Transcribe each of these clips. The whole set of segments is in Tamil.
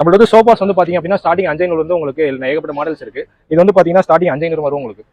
நம்மளோட சோஃபாஸ் வந்து பாத்தீங்க அப்படின்னா ஸ்டார்டிங் அஞ்சைநூறு வந்து உங்களுக்கு ஏகப்பட்ட மாடல்ஸ் இருக்கு. இது வந்து பாத்தீங்கன்னா ஸ்டார்டிங் அஞ்சைநூறு வரும் உங்களுக்கு.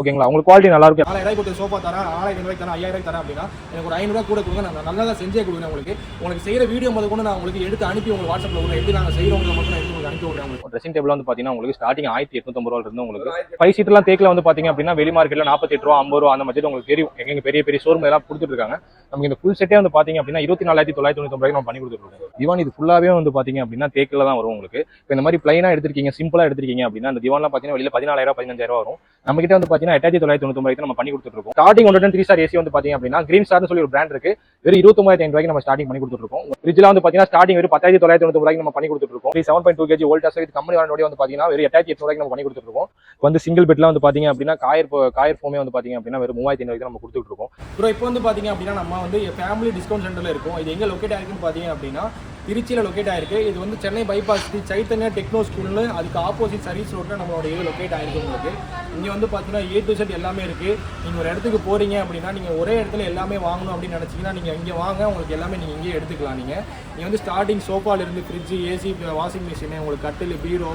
ஓகேங்களா? உங்களுக்கு குவாலிட்டி நல்லா இருக்கும் நாலாயிரம் கொடுத்து சோஃபா தரேன் ஆறாயிரம் ரூபாய்க்கு தரேன் ஐயாயிரம் தரேன் அப்படின்னா எனக்கு ஒரு ஐநூறுரூவா கூட கொடுங்க நான் நல்லதாக செஞ்சே கொடுக்குறேன் உங்களுக்கு. உங்களுக்கு செய்கிற வீடியோ முதல் கூட நான் உங்களுக்கு எடுத்து அனுப்பி உங்களுக்கு வாட்ஸ்அப்பில் விடுறேன் எப்படி நாங்கள் செய்கிறவங்க மட்டும் நான் எடுத்து உங்களுக்கு அனுப்பி விடுறேன் உங்களுக்கு. ட்ரெஸ்ஸிங் டேபிள் வந்து பாத்தீங்கன்னா உங்களுக்கு ஸ்டார்டிங் ஆயிரத்தி எட்நூத்தம்பது ரூபா இருந்து உங்களுக்கு ஃபைவ் சீட்லாம் தேக்கில் வந்து பாத்தீங்க அப்படின்னா வெளி மார்க்கெட்ல நாற்பத்தி எட்டு ரூபா ஐம்பது ரூபா அந்த மாதிரி உங்களுக்கு தெரியும். எங்க பெரிய பெரிய ஷோரூம் எல்லாம் கொடுத்துட்டு இருக்காங்க. நமக்கு இந்த ஃபுல் செட்டே வந்து பாத்தீங்க அப்படின்னா இருபத்தி நாலாயிரத்தி தொள்ளாயிரத்தி தொண்ணூத்தி நம்ம பண்ணி கொடுத்துருக்கோம் திவான் இது ஃபுல்லாவே வந்து பாத்தீங்க அப்படின்னா தேக்கில் தான் வரும் உங்களுக்கு. இப்போ இந்த மாதிரி பிளைனா எடுத்திருக்கீங்க சிம்பிளா எடுத்திருக்கீங்க அப்படின்னா அந்த திவான்லாம் பாத்தீங்கன்னா வெளியில பதினாலாயிரம் பதினஞ்சாயிரம் வரும். நம்ம கிட்ட வந்து பாத்தீங்கன்னா எட்டாயிரத்தி தொள்ளாயிரத்தி தொண்ணூத்தி நம்ம பண்ணி கொடுத்துருக்கோம் starting one three star AC வந்து பாத்தீங்க அப்படின்னா கிரீன் ஸ்டார்னு சொல்லி ஒரு பிராண்ட் இருக்கு. வெறும் இருபத்தொம்பதாயிரத்தி ரூபாய்க்கு நம்ம ஸ்டார்டிங் பண்ணி கொடுத்துருக்கோம் ஃப்ரிட்ஜ்ல வந்து பாத்தீங்கன்னா ஸ்டார்டிங் வெறும் பத்தாயிரத்தி தொள்ளாயிரத்தி தொண்ணூத்தி நம்ம பண்ணி கொடுத்துருக்கோம் seven point two KG Voltas இது கம்பெனி வந்து பாத்தீங்கன்னா வெறும் எட்டாயிரத்தி எட்நூறு நம்ம பண்ணி கொடுத்துருக்கோம் வந்து சிங்கிள் பெட்லாம் வந்து பாத்தீங்க அப்படின்னா காயர் காயர் ஃபோமே வந்து பாத்தீங்க அப்படின்னா வெறும் மூவாயிரத்தி ஐநூறு நம்ம கொடுத்துட்டு இருக்கோம் இப்போ வந்து பார்த்தீங்க அப்படின்னா நம்ம வந்து ஃபேமிலி டிஸ்கவுண்ட் சென்டரில் இருக்கும். இது எங்கே லொக்கேட் ஆயிருக்குன்னு பார்த்தீங்க அப்படின்னா திருச்சியில் லொக்கேட் ஆயிருக்கு. இது வந்து சென்னை பைபாஸ் ஸ்ரீ சைத்தன்யா டெக்னோ ஸ்கூல்னு அதுக்கு ஆப்போசிட் சர்வீஸ் ரோட்டில் நம்மளோட இது லொக்கேட் ஆயிருக்கு உங்களுக்கு. இங்கே வந்து பார்த்தீங்கன்னா ஏ டு செட் எல்லாமே இருக்குது நீங்கள் ஒரு இடத்துக்கு போகிறீங்க அப்படின்னா நீங்கள் ஒரே இடத்துல எல்லாமே வாங்கணும் அப்படின்னு நினச்சிங்கன்னா நீங்கள் இங்கே வாங்க உங்களுக்கு எல்லாமே நீங்கள் இங்கேயே எடுத்துக்கலாம் நீங்கள் நீங்கள் வந்து ஸ்டார்டிங் சோஃபாலேருந்து ஃப்ரிட்ஜு ஏசி வாஷிங் மிஷினு உங்களுக்கு கட்டில் பீரோ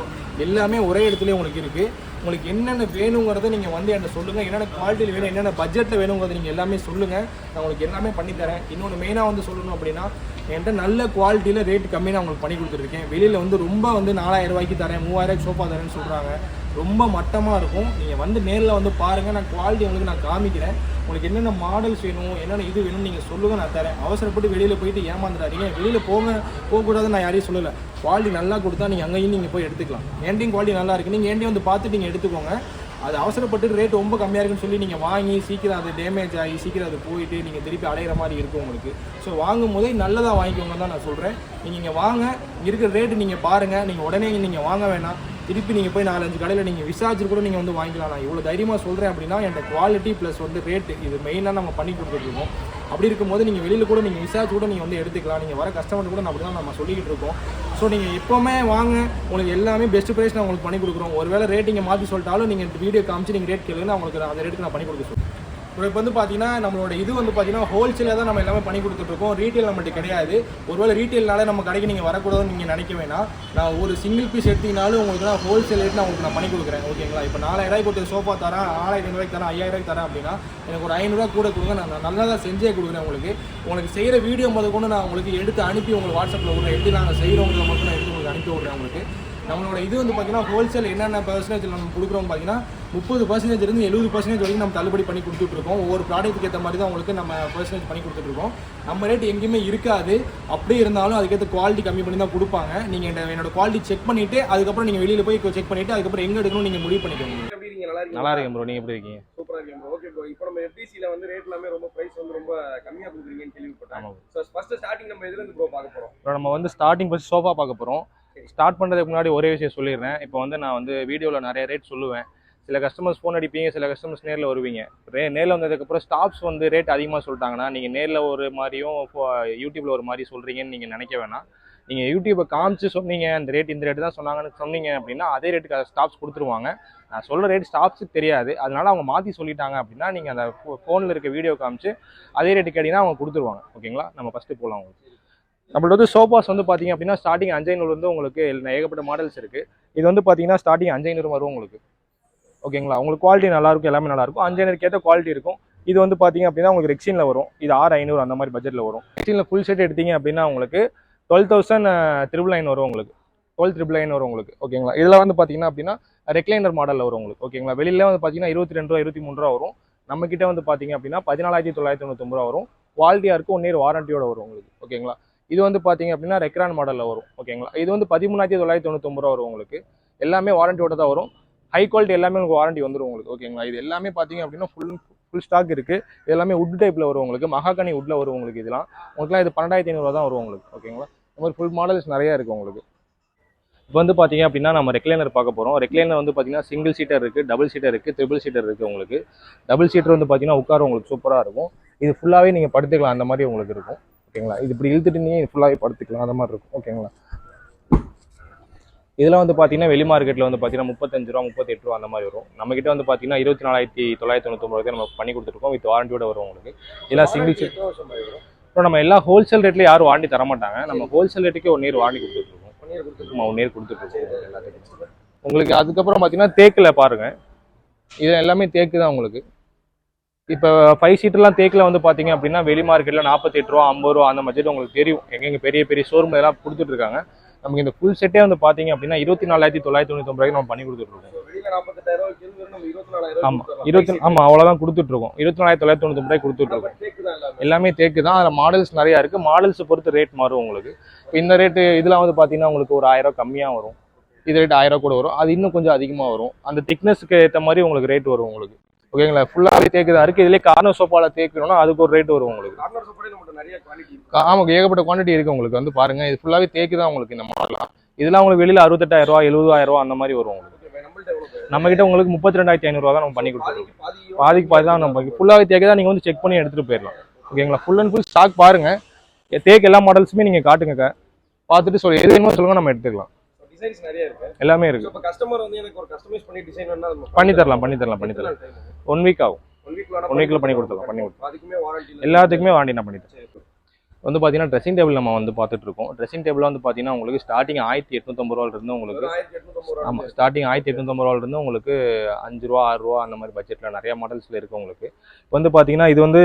எல்லாமே ஒரே இடத்துல உங்களுக்கு இருக்குது உங்களுக்கு என்னென்ன வேணுங்கிறத நீங்கள் வந்து என்ன சொல்லுங்கள் என்னென்ன குவாலிட்டியில் வேணும் என்னென்ன பட்ஜெட்டில் வேணுங்கிறத நீங்கள் எல்லாமே சொல்லுங்கள் நான் உங்களுக்கு எல்லாமே பண்ணித்தரேன். இன்னொன்று மெயினாக வந்து சொல்லணும் அப்படின்னா என்கிட்ட நல்ல குவாலிட்டியில் ரேட் கம்மி நான் உங்களுக்கு பண்ணி கொடுத்துருக்கேன். வெளியில் வந்து ரொம்ப வந்து நாலாயிரம் ரூபாய்க்கு தரேன் மூவாயிரம் சோஃபா தரேன்னு சொல்கிறாங்க ரொம்ப மட்டமாக இருக்கும். நீங்கள் வந்து நேரில் வந்து பாருங்கள் நான் குவாலிட்டி உங்களுக்கு நான் காமிக்கிறேன். உங்களுக்கு என்னென்ன மாடல்ஸ் வேணும் என்னென்ன இது வேணும்னு நீங்கள் சொல்லுங்கள் நான் தரேன். அவசரப்பட்டு வெளியில் போயிட்டு ஏமாந்துடாதீங்க. வெளியில் போங்க போகக்கூடாதுன்னு நான் யாரையும் சொல்லலை. குவாலிட்டி நல்லா கொடுத்தா நீங்கள் அங்கேயும் நீங்கள் போய் எடுத்துக்கலாம். ஏண்டியும் குவாலிட்டி நல்லா இருக்குது நீங்கள் ஏன்டையும் வந்து பார்த்துட்டு நீங்கள் எடுத்துக்கோங்க. அது அவசரப்பட்டு ரேட் ரொம்ப கம்மியாக இருக்குன்னு சொல்லி நீங்கள் வாங்கி சீக்கிரம் அது டேமேஜ் ஆகி சீக்கிரம் அது போயிட்டு நீங்கள் திருப்பி அடையிற மாதிரி இருக்கும் உங்களுக்கு. ஸோ வாங்கும் போதே நல்லதாக வாங்கிக்கோங்க தான் நான் சொல்கிறேன் நீங்கள் இங்கே வாங்க. இருக்கிற ரேட்டு நீங்கள் பாருங்கள் நீங்கள் உடனே நீங்கள் வாங்க வேணாம். திருப்பி நீங்கள் போய் நாலஞ்சு கடையில் நீங்கள் விசாரிச்சு கூட நீங்கள் வந்து வாங்கிக்கலாம். நான் இவ்வளோ தைரியமாக சொல்கிறேன் அப்படின்னா என்கிட்ட குவாலிட்டி ப்ளஸ் வந்து ரேட்டு இது மெயினாக நம்ம பண்ணி கொடுத்துட்ருக்கோம் அப்படி இருக்கும்போது நீங்கள் வெளியில் கூட நீங்கள் விசாரிச்சு கூட நீங்கள் வந்து எடுத்துக்கலாம். நீங்கள் வர கஸ்டமர் கூட அப்படி தான் நம்ம சொல்லிக்கிட்டு இருக்கோம். ஸோ நீங்கள் எப்போவுமே வாங்க. உங்களுக்கு எல்லாமே பெஸ்ட் ப்ரைஸ் நான் உங்களுக்கு பண்ணி கொடுக்குறோம். ஒருவேளை ரேட்டிங்கை மாற்றி சொல்லிட்டாலும் நீங்கள் வீடியோ காமிச்சு நீங்கள் ரேட் கேளுங்க உங்களுக்கு அந்த ரேட்டுக்கு நான் பண்ணி கொடுக்க இப்போ வந்து பார்த்தீங்கன்னா நம்மளோட இது வந்து பார்த்தீங்கன்னா ஹோல்சேலாக தான் நம்ம எல்லாமே பண்ணி கொடுத்துட்ருக்கோம். ரீட்டெயில் நம்மள்ட்ட கிடையாது. ஒருவேளை ரீட்டெயில்னால நம்ம கடைக்கு நீங்கள் வரக்கூடாதுன்னு நீங்கள் நினைக்க வேணாம். நான் ஒரு சிங்கிள் பீஸ் எடுத்தீங்கனாலும் உங்களுக்கு நான் ஹோல்சேல் ரேட் நான் உங்களுக்கு நான் பண்ணி கொடுக்குறேன். ஓகேங்களா இப்போ நாலாயிரம் ரூபாய் சோஃபா தரேன் ஆறாயிரம் ரூபாய்க்கு தரேன் ஐயாயிரம் தரேன் அப்படின்னா எனக்கு ஒரு ஐநூறுரூவா கூட கொடுங்க. நான் நல்லா தான் செஞ்சே கொடுக்குறேன் உங்களுக்கு. உங்களுக்கு செய்கிற வீடியோ முதல் கொண்டு நான் உங்களுக்கு எடுத்து அனுப்பி உங்களுக்கு வாட்ஸ்அப்பில் விடுறேன் எப்படி நாங்கள் செய்கிறவங்களை மட்டும் நான் எடுத்து உங்களுக்கு அனுப்பி விடுறேன் உங்களுக்கு. நம்மளோட இது வந்து பார்த்தீங்கன்னா ஹோல்சேல் என்னென்ன பர்சன்டேஜ் நம்ம கொடுக்குறோம் பார்த்தீங்கன்னா முப்பது பர்சன்டேஜ் இருந்து எழுபது பர்சன்டேஜ் வரைக்கும் நம்ம தள்ளுபடி பண்ணி கொடுத்துட்ருக்கோம் ஒவ்வொரு ப்ராடக்ட்டுக்கு ஏற்ற மாதிரி தான் உங்களுக்கு நம்ம பர்சன்டேஜ் பண்ணி கொடுத்துட்ருக்கோம் நம்ம ரேட் எங்கேயுமே இருக்காது. அப்படியே இருந்தாலும் அதுக்கேற்ற குவாலிட்டி கம்மி பண்ணி தான் கொடுப்பாங்க. நீங்கள் என்னோட குவாலிட்டி செக் பண்ணிவிட்டு அதுக்கப்புறம் நீங்கள் வெளியில் போய் செக் பண்ணிவிட்டு அதுக்கப்புறம் எங்கே எடுக்கணும் நீங்கள் முடிவு பண்ணிக்கோங்க. எப்படி இருக்கீங்க? நல்லா இருக்கீங்க நல்லா இருக்கேன் ப்ரோ நீங்க எப்படி இருக்கீங்க? சூப்பரா இருக்கீங்க bro. ஓகே ப்ரோ இப்போ நம்ம எஃப்டிசில வந்து ரேட் எல்லாமே ரொம்ப பிரைஸ் வந்து ரொம்ப கம்மியா கொடுக்குறீங்கன்னு கேள்விப்பட்டேன். ஸோ ஃபர்ஸ்ட் ஸ்டார்டிங் நம்ம எதுல இருந்து ப்ரோ பார்க்க போறோம்? ப்ரோ நம்ம வந்து ஸ்டார்டிங் ஃபர்ஸ்ட் சோஃபா பார்க்க போகிறோம் ஸ்டார்ட் பண்ணுறதுக்கு முன்னாடி ஒரே விஷயம் சொல்லிடுறேன். இப்போ வந்து நான் வந்து வீடியோவில் நிறைய ரேட் சொல்லுவேன். சில கஸ்டமர்ஸ் ஃபோன் அடிப்பீங்க சில கஸ்டமர்ஸ் நேரில் வருவீங்க. ரே நேரில் வந்ததுக்கப்புறம் ஸ்டாப்ஸ் வந்து ரேட் அதிகமாக சொல்லிட்டாங்கன்னா நீங்கள் நேரில் ஒரு மாதிரியும் யூடியூப்பில் ஒரு மாதிரி சொல்கிறீங்கன்னு நீங்கள் நினைக்க வேணாம். நீங்கள் யூடியூப்பை காமிச்சு சொன்னீங்க அந்த ரேட் இந்த ரேட்டு தான் சொன்னாங்கன்னு சொன்னீங்க அப்படின்னா அதே ரேட்டுக்கு ஸ்டாப்ஸ் கொடுத்துருவாங்க. நான் சொல்கிற ரேட் ஸ்டாப்ஸுக்கு தெரியாது. அதனால அவங்க மாற்றி சொல்லிட்டாங்க அப்படின்னா நீங்கள் அந்த ஃபோனில் இருக்க வீடியோ காமிச்சு அதே ரேட்டு கேட்டிங்கன்னா அவங்க கொடுத்துருவாங்க. ஓகேங்களா? நம்ம ஃபஸ்ட்டு போகலாம் உங்களுக்கு. நம்மளோட வந்து சோபாஸ் வந்து பார்த்தீங்க அப்படின்னா ஸ்டார்டிங் அஞ்சைநூறு வந்து உங்களுக்கு ஏகப்பட்ட மாடல்ஸ் இருக்குது இது வந்து பார்த்தீங்கன்னா ஸ்டார்டிங் அஞ்சைநூறு வரும் உங்களுக்கு. ஓகேங்களா உங்களுக்கு குவாலிட்டி நல்லாயிருக்கும் எல்லாமே நல்லா இருக்கும். அஞ்சைநூறுக்கு ஏற்ற குவாலிட்டி இருக்கும். இது வந்து பார்த்தீங்க அப்படின்னா உங்களுக்கு ரெக்ஸினில் வரும். இது ஆறு ஐநூறு அந்த மாதிரி பட்ஜெட்டில் வரும். ரெக்ஸினில் ஃபுல் செட் எடுத்தீங்க அப்படின்னா உங்களுக்கு டுவெல் தௌசண்ட் ட்ரிபிள் நைன் வரும் உங்களுக்கு. டுவெல் ட்ரிபிள் நைன் வரும் உங்களுக்கு. ஓகேங்களா இதில் வந்து பார்த்தீங்கன்னா அப்படின்னா ரெக்லைனர் மாடலில் வரும் உங்களுக்கு. ஓகேங்களா வெளியில வந்து பார்த்தீங்கன்னா இருபத்தி ரெண்டு ரூபா இருபத்தி மூணு ரூபா வரும். நம்மக்கிட்ட வந்து பார்த்தீங்க அப்படின்னா பதினாலாயிரத்தி தொள்ளாயிரத்தி தொண்ணூத்தொம்பது ரூபா வரும். குவாலிட்டியாக இருக்கும் ஒன் இயர் வாரண்டியோட வரும் உங்களுக்கு. ஓகேங்களா இது வந்து பார்த்தீங்க அப்படின்னா ரெக்ரான் மாடலில் வரும் ஓகேங்களா? இது வந்து பதிமூணாயிரத்தி தொள்ளாயிரத்தி தொண்ணூத்தொம்பது ரூபா வரும் உங்களுக்கு. எல்லாமே வாரண்டியோட தான் வரும். ஹை குவாலிட்டி எல்லாமே உங்களுக்கு வாரண்டி வந்துடும் உங்களுக்கு ஓகேங்களா? இது எல்லாமே பார்த்தீங்க அப்படின்னா ஃபுல் ஃபுல் ஸ்டாக் இருக்குது இது எல்லாமே உட் டைப்பில் வரும் உங்களுக்கு. மகாகனி உட்டில் வரும் உங்களுக்கு இதெல்லாம். உங்களுக்குலாம் இது பன்னெண்டாயிரத்தி ஐநூறுவா தான் வரும் உங்களுக்கு ஓகேங்களா? இந்த மாதிரி ஃபுல் மாடல்ஸ் நிறையா இருக்குது உங்களுக்கு. இப்போ வந்து பார்த்தீங்க அப்படின்னா நம்ம ரெக்லைனர் பார்க்க போகிறோம் ரெக்லைனர் வந்து பார்த்தீங்கன்னா சிங்கிள் சீட்டர் இருக்குது டபுள் சீட்டர் இருக்குது ட்ரிபிள் சீட்டர் இருக்குது உங்களுக்கு. டபுள் சீட்டர் வந்து பார்த்தீங்கன்னா உட்கார உங்களுக்கு சூப்பராக இருக்கும். இது ஃபுல்லாகவே நீங்கள் படுத்துக்கலாம். அந்த மாதிரி உங்களுக்கு இருக்கும். ஓகேங்களா? இது இப்படி இழுத்துட்டு ஃபுல்லாகவே படுத்துக்கலாம். அந்த மாதிரி இருக்கும். ஓகேங்களா? இதெல்லாம் வந்து பார்த்தீங்கன்னா வெளி மார்க்கெட்டில் வந்து பார்த்தீங்கன்னா முப்பத்தஞ்சு ரூபா முப்பத்தெட்டு ரூபா அந்த மாதிரி வரும். நம்ம கிட்ட வந்து பார்த்தீங்கன்னா இருபத்தி நாலாயிரத்தி தொள்ளாயிரத்தி தொண்ணூத்தொம்பது நம்ம பண்ணி கொடுத்துருக்கோம். வித் வாரண்டியோட வரும் உங்களுக்கு. இதெல்லாம் சிங்கிள் சீட் அப்புறம் நம்ம எல்லா ஹோல்சேல் ரேட்ல யாரும் வாண்டி தர மாட்டாங்க. நம்ம ஹோல்சேல் ரேட்டுக்கே ஒன் இயர் வாண்டி கொடுத்துருக்கோம். நம்ம ஒன் இயர் கொடுத்துட்ருக்கோம் எல்லாத்துக்கும் உங்களுக்கு அதுக்கப்புறம் பார்த்தீங்கன்னா தேக்கில் பாருங்க. இது எல்லாமே தேக்கு தான் உங்களுக்கு. இப்போ ஃபைவ் சீட்டர்லாம் தேக்கில் வந்து பார்த்தீங்க அப்படின்னா வெளி மார்க்கெட்டில் நாற்பத்தெட்டு ரூபா ஐம்பது ரூபா அந்த மாதிரி உங்களுக்கு தெரியும். எங்கெங்க பெரிய பெரிய ஷோரூம் எல்லாம் கொடுத்துட்டு இருக்காங்க. நமக்கு இந்த ஃபுல் செட்டே வந்து பார்த்தீங்க அப்படின்னா இருபத்தி நாலாயிரத்தி தொள்ளாயிரத்தி தொண்ணூற்றி ரூபாய்க்கு நம்ம பண்ணி கொடுத்துட்ருக்கோம் ஆமாம் இருபத்தி ஆமாம் இருபத்தி ஆமாம் அவ்வளோதான் கொடுத்துட்ருக்கோம் இருபத்தி நாலாயிரத்தி தொள்ளாயிரத்தி தொண்ணூற்றி ரூபாய்க்கு கொடுத்துட்ருக்கோம் எல்லாமே எல்லாமே தேக்கு தான். அதில் மாடல்ஸ் நிறையா இருக்குது மாடல்ஸை பொறுத்து ரேட் மாறும் உங்களுக்கு. இப்போ இந்த ரேட்டு இதெல்லாம் வந்து பார்த்தீங்கன்னா உங்களுக்கு ஒரு ஆயிரம் கம்மியாக வரும். இது ரேட் ஆயிரம் கூட வரும். அது இன்னும் கொஞ்சம் அதிகமாக வரும். அந்த திக்னஸ்க்கு ஏற்ற மாதிரி உங்களுக்கு ரேட் வரும் உங்களுக்கு. ஓகேங்களா? ஃபுல்லாகவே தேக்கு தான் இருக்குது இதுலேயே கார்னர் சோப்பால தேக்கணும்னா அதுக்கு ஒரு ரேட் வரும் உங்களுக்கு. ஆமாம் ஏகப்பட்ட குவான்டிட்டி இருக்குது உங்களுக்கு. வந்து பாருங்க இது ஃபுல்லாகவே தேக்கு தான் உங்களுக்கு இந்த மாடலாம் இதெல்லாம் உங்களுக்கு வெளியில் அறுபத்தெட்டாயிரம் ரூபா எழுபதாயிரம் ரூபா அந்த மாதிரி வரும் உங்களுக்கு. நம்ம கிட்ட உங்களுக்கு முப்பத்தி ரெண்டாயிரத்தி ஐநூறுரூவா தான் நம்ம பண்ணி கொடுத்துருக்கோம். பாதி பாதி பாதிக்கு பாதி தான் நம்ம ஃபுல்லாகவே தேக்கு தான் நீங்கள் வந்து செக் பண்ணி எடுத்துகிட்டு போயிடலாம். ஓகேங்களா? ஃபுல் அண்ட் ஃபுல் ஸ்டாக் பாருங்க. எ- தேக்கு எல்லா மாடல்ஸுமே நீங்கள் காட்டுங்க பார்த்துட்டு சொல்லி எது வேணுமோ சொல்லுங்க நம்ம எடுத்துக்கலாம். டிசைன்ஸ் நிறைய இருக்கு. எல்லாமே இருக்கு. இப்ப கஸ்டமர் வந்து எனக்கு ஒரு கஸ்டமைஸ் பண்ணி டிசைன் வேணா பண்ணி தரலாம் பண்ணி தரலாம் பண்ணி தரலாம். ஒன் வீக் ஆகும். ஒன் வீக்ல One week ல பண்ணி கொடுத்துடலாம், பண்ணி கொடுத்துடலாம். அதுக்குமே வாரண்டி எல்லாத்துக்குமே வாண்டி நான் பண்ணி தரேன். வந்து பார்த்தீங்கன்னா ட்ரெஸ்ஸிங் டேபிள் நம்ம வந்து பார்த்துட்டு இருக்கோம். ட்ரெஸ்ஸிங் டேபிள் வந்து பார்த்தீங்கன்னா உங்களுக்கு ஸ்டார்டிங் ஆயிரத்தி எட்நூத்தம்பது ரூபாயில இருந்து உங்களுக்கு ஆமாம் ஸ்டார்டிங் ஆயிரத்தி எட்நூத்தம்பது ரூபாயில இருந்து உங்களுக்கு அஞ்சு ரூபா ஆறு ரூபா அந்த மாதிரி பட்ஜெட்டில் நிறைய மாடல்ஸில் இருக்கு உங்களுக்கு. இப்போ வந்து பார்த்தீங்கன்னா இது வந்து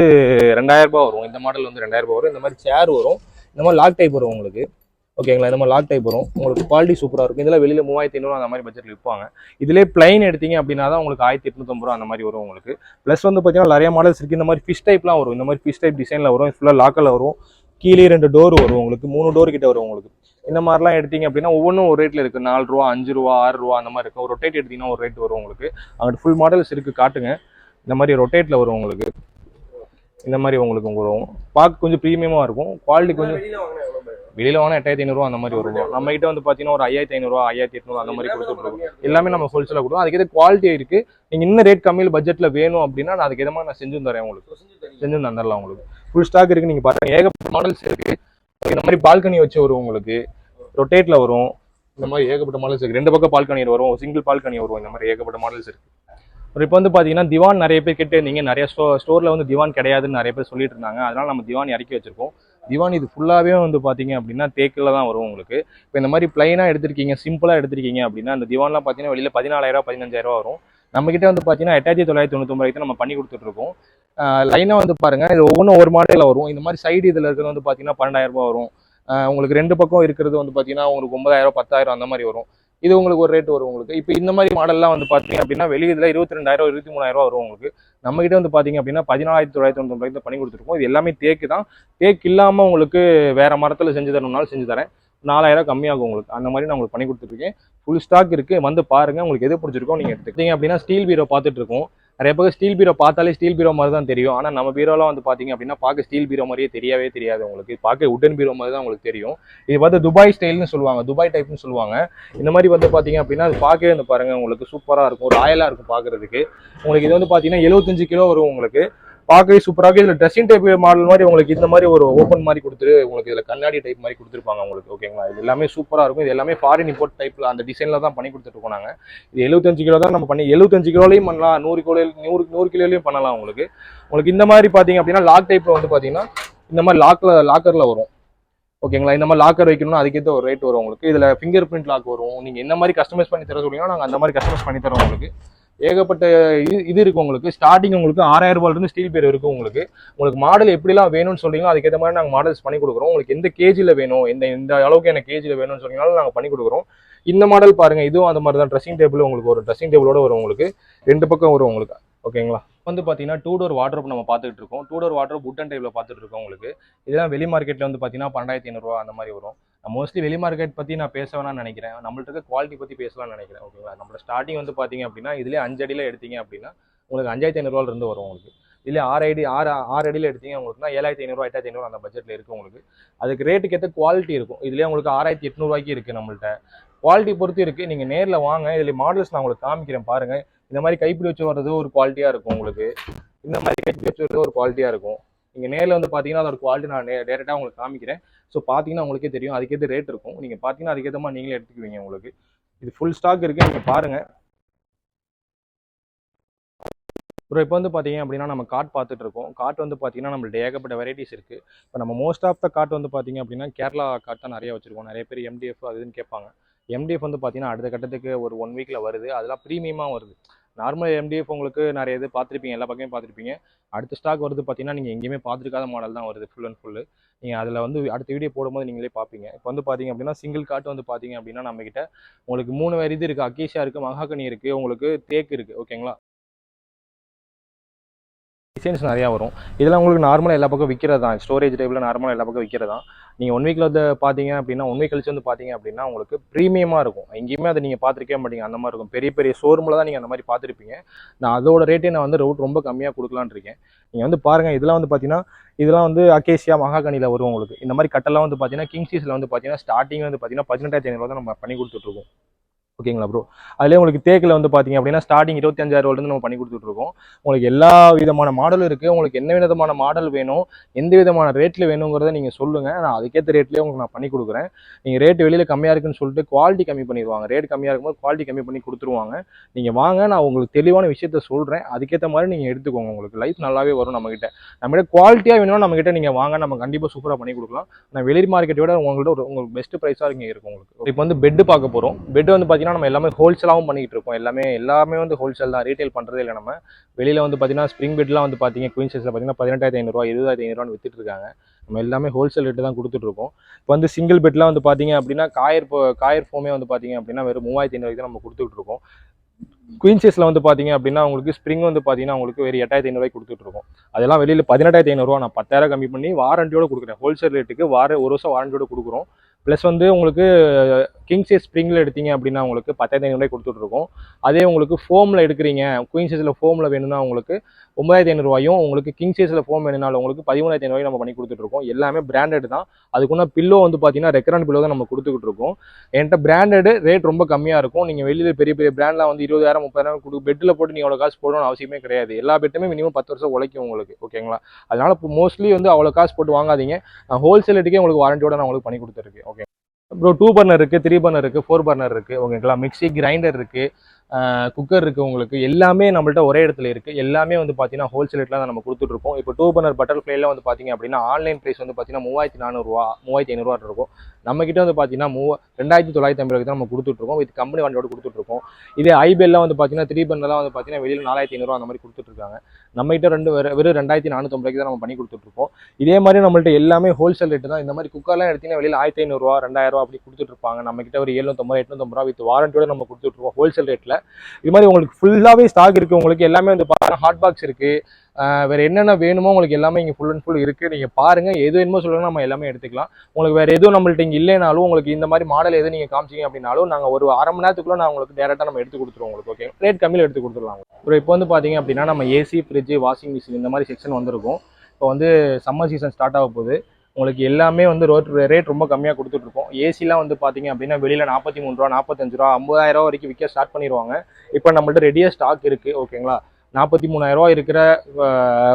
ரெண்டாயிரம் ரூபாய் வரும். இந்த மாடல் வந்து ரெண்டாயிரம் ரூபாய் வரும். இந்த மாதிரி சேர் வரும். இந்த மாதிரி லாக் டைப் வரும் உங்களுக்கு. ஓகேங்களா இந்த மாதிரி லாக் டைப் வரும். உங்களுக்கு குவாலிட்டி சூப்பராக இருக்கும். இதில் வெளியில் மூவாயிரத்தி ஐநூறு அந்த மாதிரி பட்ஜெட்டில் விற்பாங்க இதிலே பிளைன் எடுத்தீங்க அப்படின்னா தான் உங்களுக்கு ஆயிரத்தி எட்நூத்தம்பது ரூபா அந்த மாதிரி வரும் உங்களுக்கு. ப்ளஸ் வந்து பார்த்தீங்கன்னா நிறைய மாடல்ஸ் இருக்குது இந்த மாதிரி ஃபிஷ் டைப்லாம் வரும். இந்த மாதிரி ஃபிஷ் டைப் டிசைனில் வரும். ஃபுல்லாக லாக்கில் வரும். கீழே ரெண்டு டோர் வரும் உங்களுக்கு. மூணு டோர் கிட்ட வரும் உங்களுக்கு. இந்த மாதிரிலாம் எடுத்தீங்க அப்படின்னா ஒவ்வொன்றும் ஒரு ரேட்டில் இருக்குது நாலு ரூபா அஞ்சு ரூபா ஆறு ரூபா அந்த மாதிரி இருக்கும். ஒரு ரொட்டேட் எடுத்தீங்கன்னா ஒரு ரேட் வரும் உங்களுக்கு. அங்கிட்டு ஃபுல் மாடல்ஸ் இருக்குது காட்டுங்க. இந்த மாதிரி ரொட்டேட்டில் வரும் உங்களுக்கு. இந்த மாதிரி உங்களுக்கு வரும் பார்க்க கொஞ்சம் ப்ரீமியமாக இருக்கும். குவாலிட்டி கொஞ்சம் வெளியில வாங்கினா எட்டாயிரத்தி ஐநூறுரூவா அந்த மாதிரி வரும் நம்ம கிட்ட வந்து பார்த்தீங்கன்னா ஒரு ஐயாயிரத்தி ஐநூறுரூவா ஐயாயிரத்தி எட்நூறு அந்த மாதிரி கொடுத்துருக்கோம் இருக்கு. எல்லாமே நம்ம ஹோல்சேலாக கொடுக்கும் அதுக்கு குவாலிட்டி இருக்குது நீங்கள் இன்னும் ரேட் கம்மியில் பட்ஜெட்டில் வேணும் அப்படின்னா நான் அதுக்கு எதமாக நான் செஞ்சு தரேன் உங்களுக்கு. செஞ்சு தந்துடலாம் உங்களுக்கு. ஃபுல் ஸ்டாக் இருக்கு நீங்க பாருங்க. ஏகப்பட்ட மாடல்ஸ் இருக்கு. இந்த மாதிரி பால்கனி வச்சு வரும் உங்களுக்கு. ரொட்டேட்ல வரும். இந்த மாதிரி ஏகப்பட்ட மாடல்ஸ் இருக்கு. ரெண்டு பக்கம் பால்கனி வரும். சிங்கிள் பால்கனி வரும். இந்த மாதிரி ஏகப்பட்ட மாடல்ஸ் இருக்கு. இப்போ வந்து பார்த்தீங்கன்னா திவான் நிறைய பேர் கேட்டு இருந்தீங்க நிறைய ஸ்டோ ஸ்டோரில் வந்து திவான் கிடையாதுன்னு நிறைய பேர் சொல்லிட்டு இருந்தாங்க. அதனால் நம்ம திவான் இறக்கி வச்சிருக்கோம். திவான் இது ஃபுல்லாகவே வந்து பார்த்தீங்க அப்படின்னா தேக்கில் தான் வரும் உங்களுக்கு. இப்போ இந்த மாதிரி பிளைனாக எடுத்திருக்கீங்க சிம்பிளாக எடுத்திருக்கீங்க அப்படின்னா அந்த திவான்லாம் பார்த்தீங்கன்னா வெளியில் பதினாலாயிரம் பதினஞ்சாயிரம் வரும். நம்மக்கிட்ட வந்து பார்த்தீங்கன்னா எட்டாயிரத்தி தொள்ளாயிரத்தி தொண்ணூத்தொம்பது நம்ம பண்ணி கொடுத்துட்ருக்கோம் லைனாக வந்து பாருங்க இது ஒவ்வொன்றும் ஒரு மாடலில் வரும். இந்த மாதிரி சைடு இதில் இருக்கிறது வந்து பார்த்தீங்கன்னா பன்னெண்டாயிரம் ரூபாய் வரும். உங்களுக்கு ரெண்டு பக்கம் இருக்கிறது வந்து பார்த்தீங்கன்னா உங்களுக்கு ஒன்பதாயிரம் பத்தாயிரம் அந்த மாதிரி வரும். இது உங்களுக்கு ஒரு ரேட் வரும் உங்களுக்கு. இப்போ இந்த மாதிரி மாடல்லாம் வந்து பார்த்தீங்க அப்படின்னா வெளியில் இருபத்தி ரெண்டாயிரம் இருபத்தி மூணாயிரம் வரும் உங்களுக்கு. நம்ம கிட்ட வந்து பார்த்தீங்க அப்படின்னா பதினாலாயிரத்தி தொள்ளாயிரத்தி தொண்ணூறு பண்ணி கொடுத்துருக்கோம் இது எல்லாமே தேக்கு தான். தேக்கு இல்லாமல் உங்களுக்கு வேற மரத்தில் செஞ்சு தரணும்னாலும் செஞ்சு தரேன். நாலாயிரம் கம்மியாகும் உங்களுக்கு. அந்த மாதிரி நான் உங்களுக்கு பண்ணி கொடுத்துருக்கேன் ஃபுல் ஸ்டாக் இருக்குது வந்து பாருங்கள் உங்களுக்கு எது பிடிச்சிருக்கோ நீங்கள் எடுத்துக்கிட்டீங்க அப்படின்னா ஸ்டீல் பீரோ பார்த்துட்டு இருக்கோம். நிறைய பேர் ஸ்டீல் பீரோ பார்த்தாலே ஸ்டீல் பீரோ மாதிரி தான் தெரியும். ஆனால் நம்ம பீரோலாம் வந்து பார்த்தீங்க அப்படின்னா பார்க்க ஸ்டீல் பீரோ மாதிரியே தெரியவே தெரியாது உங்களுக்கு. பார்க்க உட்டன் பீரோ மாதிரி தான் உங்களுக்கு தெரியும். இது வந்து துபாய் ஸ்டைல்னு சொல்லுவாங்க. துபாய் டைப்னு சொல்லுவாங்க. இந்த மாதிரி வந்து பார்த்தீங்க அப்படின்னா அது பார்க்கவே வந்து பாருங்க உங்களுக்கு சூப்பராக இருக்கும். ராயலாக இருக்கும் பார்க்குறதுக்கு. உங்களுக்கு இது வந்து பார்த்தீங்கன்னா எழுபத்தஞ்சு கிலோ வரும் உங்களுக்கு. பார்க்கவே சூப்பராக இதில் ட்ரெஸ்ஸிங் டைப் மாடல் மாதிரி உங்களுக்கு இந்த மாதிரி ஒரு ஓப்பன் மாதிரி கொடுத்துரு உங்களுக்கு இதில் கண்ணாடி டைப் மாதிரி கொடுத்துருப்பாங்க உங்களுக்கு ஓகேங்களா இது எல்லாமே சூப்பராக இருக்கும். இது எல்லாமே ஃபாரின் இம்போர்ட் டைப்பில் அந்த டிசைனில் தான் பண்ணி கொடுத்துருக்கோம் நாங்கள் இது எழுபத்தஞ்சு கிலோ தான் நம்ம பண்ணி எழுபத்தஞ்சு கிலோலையும் பண்ணலாம். நூறு கிலோ நூறு நூறு கிலோலையும் பண்ணலாம் உங்களுக்கு. உங்களுக்கு இந்த மாதிரி பார்த்தீங்க அப்படின்னா லாக் டைப்பில் வந்து பார்த்தீங்கன்னா இந்த மாதிரி லாக்கில் லாக்கரில் வரும். ஓகேங்களா இந்த மாதிரி லாக்கர் வைக்கணும்னா அதுக்கேற்ற ஒரு ரேட் வரும் உங்களுக்கு. இதில் ஃபிங்கர் பிரிண்ட் லாக் வரும். நீங்கள் என்ன மாதிரி கஸ்டமைஸ் பண்ணி தர சொல்றீங்கன்னா நாங்கள் அந்த மாதிரி கஸ்டமைஸ் பண்ணி தரோம் உங்களுக்கு. ஏகப்பட்ட இது இது இருக்குது உங்களுக்கு. ஸ்டார்டிங் உங்களுக்கு ஆறாயிரம் ரூபாயிலிருந்து ஸ்டீல் பேர் இருக்கும் உங்களுக்கு. உங்களுக்கு மாடல் எப்படிலாம் வேணும்னு சொல்றீங்களோ அதுக்கேற்ற மாதிரி நாங்கள் மாடல்ஸ் பண்ணி கொடுக்குறோம். உங்களுக்கு எந்த கேஜியில் வேணும் எந்த இந்த அளவுக்கு எனக்கு கேஜியில் வேணும்னு சொன்னீங்கனாலும் நாங்கள் பண்ணி கொடுக்குறோம். இந்த மாடல் பாருங்க இதுவும் அந்த மாதிரி தான் ட்ரெஸ்ஸிங் டேபிள் உங்களுக்கு ஒரு ட்ரெஸ்ஸிங் டேபிளோட வரும் உங்களுக்கு. ரெண்டு பக்கம் வரும் உங்களுக்கு. ஓகேங்களா வந்து பார்த்தீங்கன்னா டூ டோர் வாட்ரோப் நம்ம பார்த்துட்டு இருக்கோம். டூ டோர் வாட்ரோப் உட்டன் டைப்பில் பார்த்துட்டு இருக்கோம் உங்களுக்கு. இதெல்லாம் வெளி மார்க்கெட்டில் வந்து பார்த்தீங்கன்னா பன்னெண்டாயிரத்தி ஐநூறுரூவா அந்த மாதிரி வரும். மோஸ்ட்லி வெளி மார்க்கெட் பற்றி நான் பேச வேணாம்னு நினைக்கிறேன். நம்மள்ட்ட இருக்க குவாலிட்டி பற்றி பேசலாம்னு நினைக்கிறேன் ஓகேங்களா நம்மளோட ஸ்டார்டிங் வந்து பார்த்தீங்க அப்படின்னா இதுலேயே அஞ்சு அடியில் எடுத்தீங்க அப்படின்னா உங்களுக்கு அஞ்சாயிரத்தி ஐநூறுவாலிருந்து வரும் உங்களுக்கு. இல்லை ஆறு அடி ஆறு ஆறு அடியில் எடுத்தீங்க உங்களுக்கு ஏழாயிரத்தி ஐநூறுவா எட்டாயிரத்தி ஐநூறு அந்த பட்ஜெட்டில் இருக்குது உங்களுக்கு. அதுக்கு ரேட்டுக்கு ஏற்ற குவாலிட்டி இருக்கும். இதுலேயே உங்களுக்கு ஆறாயிரத்தி எட்நூறுவாய்க்கு இருக்குது நம்மள்ட்ட. குவாலிட்டி பொறுத்து இருக்குது நீங்கள் நேரில் வாங்க. இதில் மாடல்ஸ் நான் உங்களுக்கு காமிக்கிறேன் பாருங்கள் இந்த மாதிரி கைப்பிடி வச்சு வர்றது ஒரு குவாலிட்டியாக இருக்கும் உங்களுக்கு. இந்த மாதிரி கைப்பிடி வச்சு வர்றது ஒரு குவாலிட்டியாக இருக்கும். நீங்கள் நேரில் வந்து பார்த்தீங்கன்னா அதோட குவாலிட்டி நான் டேரெக்டாக உங்களுக்கு காமிக்கிறேன். ஸோ பார்த்தீங்கன்னா உங்களுக்கே தெரியும் அதுக்கேற்ற ரேட் இருக்கும். நீங்கள் பார்த்தீங்கன்னா அதுக்கேற்ற மாதிரி நீங்களே எடுத்துக்குவீங்க உங்களுக்கு. இது ஃபுல் ஸ்டாக் இருக்குது நீங்கள் பாருங்கள் அப்புறம் இப்போ வந்து பார்த்தீங்க அப்படின்னா நம்ம காட் பார்த்துட்டு இருக்கோம் காட் வந்து பார்த்தீங்கன்னா நம்மள்ட்ட ஏகப்பட்ட வெரைட்டிஸ் இருக்குது இப்போ நம்ம மோஸ்ட் ஆஃப் த காட் வந்து பார்த்தீங்க அப்படின்னா கேரளா காட் தான் நிறைய வச்சிருக்கோம். நிறைய பேர் எம்டிஎஃப் அதுன்னு கேட்பாங்க. எம்டிஎஃப் வந்து பார்த்தீங்கன்னா அடுத்த கட்டத்துக்கு ஒரு ஒன் வீக்கில் வருது. அதெல்லாம் ப்ரீமியமாக வருது. நார்மல் எம்டிஎஃப் உங்களுக்கு நிறைய இது பார்த்துருப்பீங்க எல்லா பக்கமே பார்த்துருப்பீங்க. அடுத்த ஸ்டாக் வருது பார்த்தீங்கன்னா நீங்கள் எங்கேயுமே பார்த்துருக்காத மாடல் தான் வருது ஃபுல் அண்ட் ஃபுல்லு நீங்கள் அதில் வந்து அடுத்த வீடியோ போடும்போது நீங்களே பார்ப்பீங்க. இப்போ வந்து பார்த்தீங்க அப்படின்னா சிங்கிள் காட்டு வந்து பார்த்தீங்க அப்படின்னா நம்மக்கிட்ட உங்களுக்கு மூணு வேறு இது இருக்குது அக்கீஷா இருக்குது மகாகனி இருக்குது உங்களுக்கு தேக்கு இருக்குது ஓகேங்களா டிசைன்ஸ் நிறையா வரும். இதெல்லாம் உங்களுக்கு நார்மலாக எல்லா பக்கம் விற்கிறது தான் ஸ்டோரேஜ் டைப்பில் நார்மலாக எல்லா பக்கம் விற்கிறது தான் நீங்கள் ஒன் வீக்கில் வந்து பார்த்தீங்க அப்படின்னா ஒன் வீக் கழிச்சு வந்து பார்த்தீங்க அப்படின்னா உங்களுக்கு ப்ரீமியமாக இருக்கும். எங்கேயுமே அதை நீங்கள் பார்த்துருக்கே மாட்டீங்க. அந்த மாதிரி இருக்கும். பெரிய பெரிய ஷோரூமில் தான் நீங்கள் அந்த மாதிரி பார்த்துருப்பீங்க. நான் அதோட ரேட்டே நான் வந்து ரவுட் ரொம்ப கம்மியாக கொடுக்கலான்னு இருக்கேன். நீங்கள் வந்து பாருங்கள் இதெல்லாம் வந்து பார்த்தீங்கன்னா இதெல்லாம் வந்து அகேஷியா மகாகனியில் வரும் உங்களுக்கு. இந்த மாதிரி கட்டெல்லாம் வந்து பார்த்தீங்கன்னா கிங்ஸீஸில் வந்து பார்த்தீங்கன்னா ஸ்டார்டிங் வந்து பார்த்தீங்கன்னா பதினெட்டாயிரத்தி ஐநூறுவா தான் நம்ம பண்ணி கொடுத்துட்ருக்கோம் ஓகேங்களா ப்ரோ அதிலே உங்களுக்கு தேக்கில் வந்து பார்த்தீங்க அப்படின்னா ஸ்டார்டிங் இருபத்தஞ்சாயிரூவாலேருந்து நம்ம பண்ணி கொடுத்துட்ருக்கோம். உங்களுக்கு எல்லா விதமான மாடலும் இருக்குது உங்களுக்கு என்ன விதமான மாடல் வேணும் எந்த விதமான ரேட்டில் வேணுங்கிறத நீங்கள் சொல்லுங்கள் நான் அதுக்கேற்ற ரேட்லேயே உங்களுக்கு நான் பண்ணி கொடுக்குறேன். நீங்கள் ரேட் வெளியில் கம்மியாக இருக்குன்னு சொல்லிட்டு குவாலிட்டி கம்மி பண்ணிடுவாங்க. ரேட் கம்மியாக இருக்கும்போது குவாலிட்டி கம்மி பண்ணி கொடுத்துருவாங்க. நீங்கள் வாங்க நான் உங்களுக்கு தெளிவான விஷயத்த சொல்கிறேன் அதுக்கேற்ற மாதிரி நீங்கள் எடுத்துக்கோங்க. உங்களுக்கு லைஃப் நல்லாவே வரும் நம்மகிட்ட. நம்மகிட்ட குவாலிட்டியாக வேணும்னா நம்மகிட்ட நீங்கள் வாங்க. நம்ம கண்டிப்பாக சூப்பராக பண்ணி கொடுக்கலாம். நான் வெளி மார்க்கெட்டை விட உங்கள்கிட்ட ஒரு உங்களுக்கு பெஸ்ட் ப்ரைஸாக இங்கே இருக்கும் உங்களுக்கு. இப்போ வந்து பெட் பார்க்க போகிறோம் பெட் வந்து பார்த்தீங்கன்னா நம்ம எல்லாமே ஹோல்சேலாகவும் பண்ணிக்கிட்டு இருக்கோம். எல்லாமே எல்லாமே வந்து ஹோல்சேல் தான். ரீட்டைல் பண்ணுறதே இல்லை நம்ம. வெளியில் வந்து பார்த்தீங்கன்னா ஸ்ப்ரிங் பெட்லாம் வந்து பார்த்தீங்க குயின் சைஸில் பார்த்தீங்கன்னா பதினெட்டாயிரத்தி ஐநூறுரூவா இருபதாயிரத்தி ஐநூறுவான்னு வித்துட்டு இருக்காங்க நம்ம எல்லாமே ஹோல்சேல் ரேட்டு தான் கொடுத்துட்ருக்கோம் இப்போ வந்து சிங்கிள் பெட்லாம் வந்து பார்த்தீங்க அப்படின்னா காயர் போ- காயர் ஃபோமே வந்து பார்த்தீங்க அப்படின்னா வெறும் மூவாயிரத்தி ஐநூறு தான் நம்ம கொடுத்துட்ருக்கோம் குயின் சைஸில் வந்து பார்த்தீங்க அப்படின்னா உங்களுக்கு ஸ்ப்ரிங் வந்து பார்த்தீங்கன்னா உங்களுக்கு வேறு எட்டாயிரத்தி ஐநூறுவாய்க்கு கொடுத்துட்டுருக்கோம். அதெல்லாம் வெளியில் பதினெட்டாயிரத்தி ஐநூறுரூவா நான் பத்தாயிரம் கம்மி பண்ணி வாரண்டியோட கொடுக்குறேன். ஹோல்சேல் ரேட்டுக்கு வார ஒரு வருஷம் வாரண்டியோட கொடுக்குறோம். ப்ளஸ் வந்து உங்களுக்கு கிங் சைஸ் ஸ்ப்ரிங்கில் எடுத்தீங்க அப்படின்னா உங்களுக்கு பத்தாயிரத்தி ஐநூறுபாய் கொடுத்துட்ருக்கோம். அதே உங்களுக்கு ஃபோமில் எடுக்கிறீங்க குயின் சைஸில் ஃபோமில் வேணும்னா உங்களுக்கு ஒன்பதாயிரத்தி ஐநூறுவாயும் உங்களுக்கு கிங் சைஸில் ஃபோன் வேணும்னாலும் உங்களுக்கு பதிமூணாயிரத்தி ஐநூறுவாயும் நம்ம பண்ணி கொடுத்துட்ருக்கோம். எல்லாமே பிராண்டட் தான். அதுக்குன்னா பில்லோ வந்து பார்த்தீங்கன்னா ரெக்கரண்ட் பில்லோ தான் நம்ம கொடுத்துக்கிட்டு இருக்கோம் என்கிட்ட பிராண்டட் ரேட் ரொம்ப கம்மியாக இருக்கும். நீங்கள் வெளியில் பெரிய பெரிய பிராண்ட்லாம் வந்து இருபதாயிரம் முப்பதாயிரம் கொடு பெட்டில் போட்டு நீங்கள் அவ்வளோ காசு போடணும்னு அவசியமே கிடையாது. எல்லா பெட்டுமே மினிமம் பத்து வருஷம் உழைக்கும் உங்களுக்கு ஓகேங்களா அதனால் இப்போ மோஸ்ட்லி வந்து அவ்வளோ காசு போட்டு வாங்காதீங்க. நான் ஹோல்சேல் ரேட்டுக்கே உங்களுக்கு வாரண்டியோட நான் உங்களுக்கு பண்ணி கொடுத்துருக்கேன் ஓகே ப்ரோ டூ பர்னர் இருக்குது த்ரீ பர்னர் இருக்குது ஃபோர் பர்னர் இருக்குது ஓகேங்களா மிக்ஸி கிரைண்டர் இருக்குது குக்கர் இருக்குது உங்களுக்கு எல்லாமே நம்மள்ட்ட ஒரே இடத்துல இருக்குது எல்லாமே வந்து பார்த்தீங்கன்னா ஹோல்சேல் ரேட்டில் தான் நம்ம கொடுத்துட்ருக்கோம். இப்போ டூ பர்னர் பட்டர்ஃப்ளைலாம் வந்து பார்த்தீங்க அப்படின்னா ஆன்லைன் ப்ரைஸ் வந்து பார்த்தீங்கன்னா மூவாயிரத்தி நானூறுரூவா மூவாயிரத்தி ஐநூறுரூவா இருக்கும். நம்மக்கிட்ட வந்து பார்த்தீங்கன்னா மூ ரெண்டாயிரத்தி தொள்ளாயிரத்தி ஐம்பது தான் நம்ம கொடுத்துட்ருக்கோம். வித் கம்பெனி வண்டியோட கொடுத்துட்ருக்கோம். இதே ஐபெல்லாம் வந்து பார்த்தீங்கன்னா த்ரீ பர்னர்லாம் வந்து பார்த்தீங்கன்னா வெளியில் நாலாயிரத்தி ஐநூறுரூவா அந்த மாதிரி கொடுத்துட்ருக்காங்க. நம்மகிட்ட ரெண்டு வெறும் வெறும் ரெண்டாயிரத்தி நானூற்றம்பதுக்கு தான் நம்ம பண்ணி கொடுத்துட்ருக்கோம். இதே மாதிரி நம்மள்ட்ட எல்லாமே ஹோல்சேல் ரேட்டு தான். இந்த மாதிரி குக்கர்லாம் எடுத்தீங்கன்னா வெளியில் ஆயிரத்தி ஐநூறுரூவா ரெண்டாயிரூவா அப்படி கொடுத்துட்ருப்பாங்க. நம்மகிட்ட ஒரு எழுநூத்தம்பது எட்நூத்தம்பது ரூபா வித் வாரண்டியோட நம்ம கொடுத்துட்ருக்கோம். ஹோல்சேல் ரேட்டில் இது மாதிரி உங்களுக்கு ஃபுல்லாகவே ஸ்டாக் இருக்குது உங்களுக்கு எல்லாமே வந்து பார்த்தீங்கன்னா ஹாட் பாக்ஸ் இருக்குது வேறு என்னென்ன வேணுமோ உங்களுக்கு எல்லாமே இங்கே ஃபுல் அண்ட் ஃபுல் இருக்குது நீங்கள் பாருங்கள் எது வேணுமோ சொல்லுங்க நம்ம எல்லாமே எடுத்துக்கலாம். உங்களுக்கு வேறு எதுவும் நம்மள்ட்ட இங்கே இல்லைனாலும் உங்களுக்கு இந்த மாதிரி மாடல் எது நீங்கள் காமிச்சிங்க அப்படின்னாலும் நாங்கள் ஒரு அரை மணி நேரத்துக்குள்ள நான் உங்களுக்கு டேரெக்டாக நம்ம எடுத்து கொடுத்துருவோம் உங்களுக்கு ஓகே ரேட் கம்மியில் எடுத்து கொடுத்துடலாம். ஒரு இப்போ வந்து பார்த்தீங்க அப்படின்னா நம்ம ஏசி ஃப்ரிட்ஜ் வாஷிங் மிஷின் இந்த மாதிரி செக்ஷன் வந்திருக்கும். இப்போ வந்து சம்மர் சீசன் ஸ்டார்ட் ஆக போகுது. உங்களுக்கு எல்லாமே வந்து ரோட் ரேட் ரொம்ப கம்மியாக கொடுத்துட்ருக்கோம். ஏசிலாம் வந்து பார்த்தீங்க அப்படின்னா வெளியில் நாற்பத்தி மூணு ரூபா நாற்பத்தஞ்சு ரூபா ஐம்பதாயிரம் ரூபா வரைக்கும் விற்க ஸ்டார்ட் பண்ணிடுவாங்க இப்போ நம்மள்ட்ட ரெடியாக ஸ்டாக் இருக்குது ஓகேங்களா நாற்பத்தி மூணாயிரரூவா இருக்கிற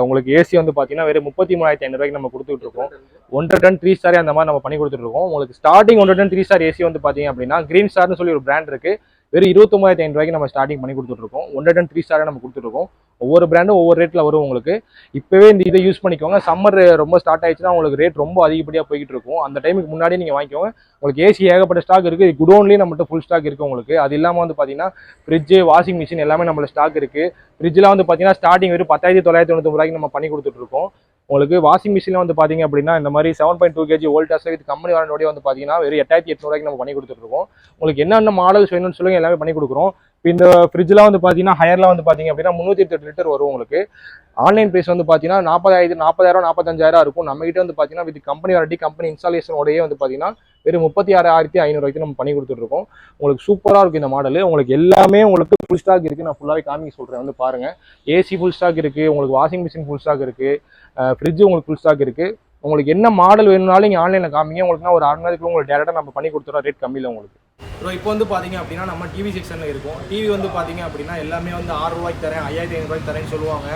உங்களுக்கு ஏசி வந்து பார்த்தீங்கன்னா வெறும் முப்பத்தி மூணாயிரத்தி ஐநூறுவாய்க்கு நம்ம கொடுத்துட்டு இருக்கோம் ஒன்றரை டன் த்ரீ ஸ்டாரே அந்த மாதிரி நம்ம பண்ணி கொடுத்துட்ருக்கோம். உங்களுக்கு ஸ்டார்டிங் ஒன்றரை டன் த்ரீ ஸ்டார் ஏசி வந்து பார்த்தீங்க அப்படின்னா கிரீன் ஸ்டார்னு சொல்லி ஒரு பிராண்ட் இருக்குது வெறும் இருபத்தொம்பதாயிரத்தி ஐநூறுவாய்க்கு நம்ம ஸ்டார்டிங் பண்ணி கொடுத்துட்ருக்கோம். ஒன் அண்ட் த்ரீ ஸ்டாராக நம்ம கொடுத்துருக்கோம் ஒவ்வொரு பிராண்டும் ஒவ்வொரு ரேட்டில் வரும் உங்களுக்கு. இப்போவே இந்த இதை யூஸ் பண்ணிக்கோங்க. சம்மர் ரொம்ப ஸ்டார்ட் ஆயிடுச்சுன்னா உங்களுக்கு ரேட் ரொம்ப அதிகப்படியாக போய்கிட்டு இருக்கும் அந்த டைமுக்கு முன்னாடி நீங்கள் வாங்கிக்கோங்க. உங்களுக்கு ஏசி ஏகப்பட்ட ஸ்டாக் இருக்குது குடோன்லேயும் நம்மகிட்ட ஃபுல் ஸ்டாக் இருக்குது உங்களுக்கு. அது இல்லாமல் வந்து பார்த்தீங்கன்னா ஃப்ரிட்ஜு வாஷிங் மிஷின் எல்லாமே நம்மள ஸ்டாக் இருக்குது ஃப்ரிட்ஜில் வந்து பார்த்தீங்கன்னா ஸ்டார்டிங் வெறும் பத்தாயிரத்தி தொள்ளாயிரத்தி தொண்ணூற்றி ரூபாய்க்கு நம்ம பண்ணி கொடுத்துட்ருக்கோம். உங்களுக்கு வாஷிங் மிஷினில் வந்து பார்த்தீங்க அப்படின்னா இந்த மாதிரி seven point two KG Voltas with company வாரண்டோடய வந்து பார்த்தீங்கன்னா வெறும் எட்டாயிரத்தி எட்நூறுவாய்க்கு நம்ம பண்ணி கொடுத்துட்ருக்கோம் உங்களுக்கு என்னென்ன மாடல்ஸ் வேணும்னு சொல்லுங்க எல்லாமே பண்ணி கொடுக்குறோம். இப்போ இந்த ஃப்ரிட்ஜ்லாம் வந்து பார்த்தீங்கன்னா ஹையர்லாம் வந்து பார்த்தீங்க அப்படின்னா முந்நூற்றி எட்டு லிட்டர் வரும் உங்களுக்கு. ஆன்லைன் ப்ரைஸ் வந்து பார்த்தீங்கன்னா நாற்பதாயிரம் நாற்பதாயிரம் நாற்பத்தஞ்சாயிரம் இருக்கும். நம்மகிட்ட வந்து பார்த்தீங்கன்னா வித் கம்பெனி வாரண்டி கம்பெனி இன்ஸ்டாலேஷனோடய வந்து பார்த்தீங்கன்னா வெறும் முப்பத்தி ஆறாயிரத்தி ஐநூறுவாய்க்கு நம்ம பண்ணி கொடுத்துட்ருக்கோம் உங்களுக்கு சூப்பராக இருக்கும் இந்த மாடல் உங்களுக்கு எல்லாமே உங்களுக்கு ஃபுல் ஸ்டாக் இருக்குது நான் ஃபுல்லாகவே காமிக்க சொல்கிறேன் வந்து பாருங்கள் ஏசி ஃபுல் ஸ்டாக் இருக்குது உங்களுக்கு வாஷிங் மிஷின் ஃபுல் ஸ்டாக் இருக்குது ஃப்ரிட்ஜ் உங்களுக்கு ஃபுல் ஸ்டாக் இருக்குது உங்களுக்கு என்ன மாடல் வேணும்னாலும் நீங்கள் ஆன்லைனில் காமிங்க. உங்களுக்கு நான் ஒரு ஆறு நாளைக்கு உங்களுக்கு டேரெக்டாக நம்ம பண்ணி கொடுத்துறோம். ரேட் கம்மியில் உங்களுக்கு. ப்ரோ இப்போ வந்து பார்த்தீங்க அப்படின்னா நம்ம டிவி செக்ஷனில் இருக்கும். டிவி வந்து பார்த்தீங்க அப்படின்னா எல்லாமே வந்து ஆறு ரூபாய்க்கு தரேன் ஐயாயிரத்தி ஐநூறுபாய்க்கு தரேன்னு சொல்லுவாங்க.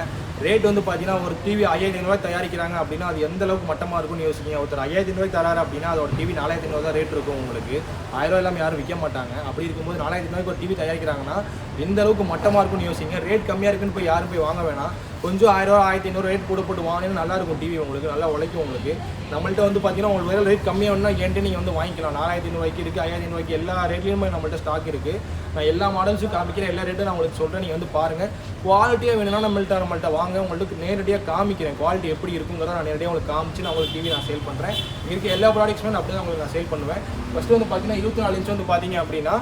ரேட் வந்து பார்த்தீங்கன்னா ஒரு டிவி ஐயாயிரத்தி ஐநூறுவாய் தயாரிக்கிறாங்க அப்படின்னா அது எந்த அளவுக்கு மட்டமாக இருக்கும்னு யோசிக்கிங்க ஒருத்தர் ஐயாயிரத்தி ஐநூறுவாய் தராரு அப்படின்னா அதோட டிவி நாலாயிரத்தி ஐநூறு தான் ரேட் இருக்கும் உங்களுக்கு. ஆயிரம் ரூபாய் இல்லாமல் யாரும் விற்க மாட்டாங்க. அப்படி இருக்கும்போது நாலாயிரத்தி ஐநூறுக்கு ஒரு டிவி தயாரிக்கிறாங்கன்னா எந்த அளவுக்கு மட்டமாக இருக்கும்னு யோசிங்க. ரேட் கம்மியாக இருக்குன்னு போய் யாரும் போய் வாங்க வேணாம். கொஞ்சம் ஆயிரம் ரூபா ஆயிரத்தி ஐநூறு ரேட் போட்டு போட்டு வாங்கினா நல்லா இருக்கும் டிவி உங்களுக்கு நல்லா உழைக்கும் உங்களுக்கு. நம்மள்ட்ட வந்து பார்த்தீங்கன்னா உங்களுக்கு வேறு ரேட் கம்மியாக வேணும்னா என்கிட்ட நீங்கள் வந்து வாங்கிக்கலாம். நாலாயிரத்தி ஐநூறுவாய்க்கு இருக்குது ஐயாயிரத்தி ஐநூறுவாய்க்கு எல்லா ரேட்லேயுமே நம்மள்ட்ட ஸ்டாக் இருக்குது நான் எல்லா மாடல்ஸும் காமிக்கிறேன் எல்லா ரேட்டும் நான் உங்களுக்கு சொல்கிறேன் நீங்கள் வந்து பாருங்கள் குவாலிட்டியாக வேணும்னா நம்மள்ட்ட நம்மள்ட்ட வாங்க. உங்களுக்கு நேரடியாக காமிக்கிறேன் குவாலிட்டி எப்படி இருக்குங்கிறத நான் நேரடியாக உங்களுக்கு காமிச்சு நான் உங்களுக்கு டிவி நான் சேல் பண்ணுறேன் இருக்க எல்லா ப்ராடக்ட்ஸுமே நான் அப்படி தான் உங்களுக்கு நான் சேல் பண்ணுவேன். ஃபஸ்ட்டு வந்து பார்த்தீங்கன்னா இருபத்தி நாலு இன்ச் வந்து பார்த்தீங்க அப்படின்னா